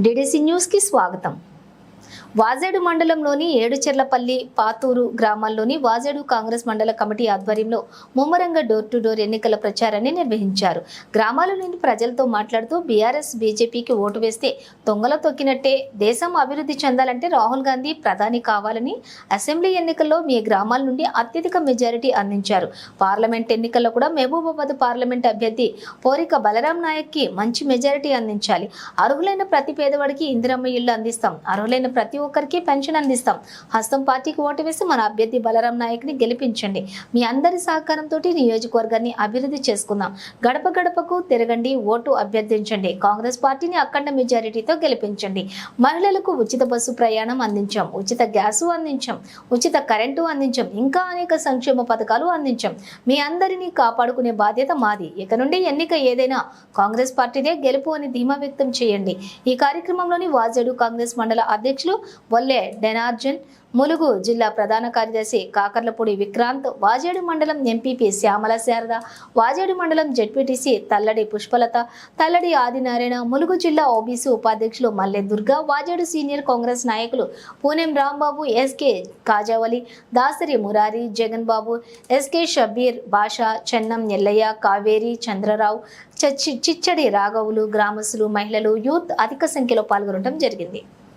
DDC న్యూస్కి స్వాగతం. వాజేడు మండలంలోని ఏడుచెర్లపల్లి పాతూరు గ్రామాల్లోని వాజేడు కాంగ్రెస్ మండల కమిటీ ఆధ్వర్యంలో ముమ్మరంగా డోర్ టు డోర్ ఎన్నికల ప్రచారాన్ని నిర్వహించారు. గ్రామాలలోని ప్రజలతో మాట్లాడుతూ బీఆర్ఎస్ బీజేపీకి ఓటు వేస్తే దొంగల తొక్కినట్టే దేశం అభివృద్ధి చెందాలంటే రాహుల్ గాంధీ ప్రధాని కావాలని అసెంబ్లీ ఎన్నికల్లో మీ గ్రామాల నుండి అత్యధిక మెజారిటీ అందించారు. పార్లమెంట్ ఎన్నికల్లో కూడా మహబూబాబాద్ పార్లమెంట్ అభ్యర్థి పోరిక బలరాం నాయక్కి మంచి మెజారిటీ అందించాలి. అర్హులైన ప్రతి పేదవాడికి ఇందిరమ్మ ఇళ్ళు అందిస్తాం. అర్హులైన ప్రతి ప్రతి ఒక్కరికి పెన్షన్ అందిస్తాం. హస్తం పార్టీకి ఓటు వేసి మన అభ్యర్థి బలరాం నాయక్ని గెలిపించండి. మీ అందరి సహకారంతో నియోజకవర్గాన్ని అభివృద్ధి చేసుకుందాం. గడప గడపకు తిరగండి ఓటు అభ్యర్థించండి. కాంగ్రెస్ పార్టీని అఖండ మెజారిటీతో గెలిపించండి. మహిళలకు ఉచిత బస్సు ప్రయాణం అందించాం. ఉచిత గ్యాసు అందించాం. ఉచిత కరెంటు అందించాం. ఇంకా అనేక సంక్షేమ పథకాలు అందించాం. మీ అందరినీ కాపాడుకునే బాధ్యత మాది. ఇక నుండి ఎన్నిక ఏదైనా కాంగ్రెస్ పార్టీదే గెలుపు అని ధీమా వ్యక్తం చేయండి. ఈ కార్యక్రమంలోని వాజేడు కాంగ్రెస్ మండల అధ్యక్షులు వల్లే డెనార్జన్ ములుగు జిల్లా ప్రధాన కార్యదర్శి కాకర్లపూడి విక్రాంత్ వాజేడు మండలం ఎంపీపీ శ్యామల శారద వాజేడు మండలం జెడ్పీటీసీ తల్లడి పుష్పలత తల్లడి ఆదినారాయణ ములుగు జిల్లా ఓబీసీ ఉపాధ్యక్షులు మల్లె దుర్గా వాజేడు సీనియర్ కాంగ్రెస్ నాయకులు పూనెం రాంబాబు ఎస్కే కాజావలి దాసరి మురారి జగన్ బాబు ఎస్కే షబీర్ బాషా చెన్నం ఎల్లయ్య కావేరి చంద్రరావు చచ్చి చిచ్చడి రాఘవులు గ్రామస్తులు మహిళలు యూత్ అధిక సంఖ్యలో పాల్గొనడం జరిగింది.